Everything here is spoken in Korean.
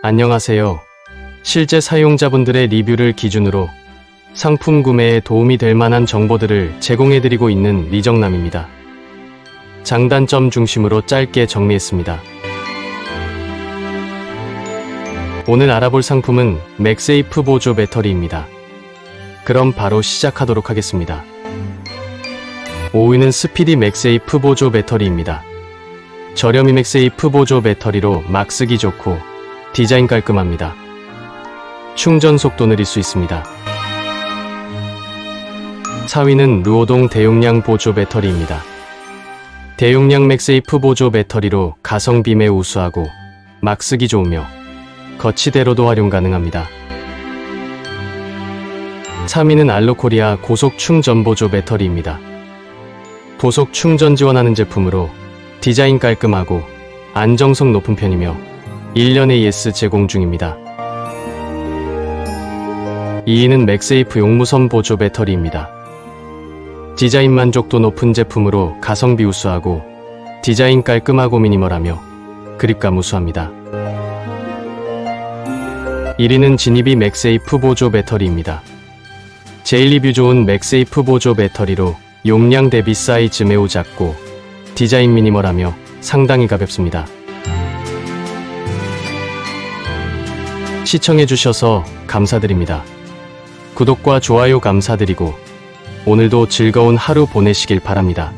안녕하세요. 실제 사용자분들의 리뷰를 기준으로 상품 구매에 도움이 될 만한 정보들을 제공해드리고 있는 리정남입니다. 장단점 중심으로 짧게 정리했습니다. 오늘 알아볼 상품은 맥세이프 보조 배터리입니다. 그럼 바로 시작하도록 하겠습니다. 5위는 스피디 맥세이프 보조 배터리입니다. 저렴이 맥세이프 보조 배터리로 막 쓰기 좋고 디자인 깔끔합니다. 충전 속도 느릴 수 있습니다. 4위는 루오동 대용량 보조 배터리입니다. 대용량 맥세이프 보조 배터리로 가성비 매우 우수하고 막 쓰기 좋으며 거치대로도 활용 가능합니다. 3위는 알로코리아 고속 충전 보조 배터리입니다. 고속 충전 지원하는 제품으로 디자인 깔끔하고 안정성 높은 편이며 1년 AS 제공 중입니다. 2위는 맥세이프 용무선 보조 배터리입니다. 디자인 만족도 높은 제품으로 가성비 우수하고 디자인 깔끔하고 미니멀하며 그립감 우수합니다. 1위는 지니비 맥세이프 보조 배터리입니다. 제일 리뷰 좋은 맥세이프 보조 배터리로 용량 대비 사이즈 매우 작고 디자인 미니멀하며 상당히 가볍습니다. 시청해주셔서 감사드립니다. 구독과 좋아요 감사드리고 오늘도 즐거운 하루 보내시길 바랍니다.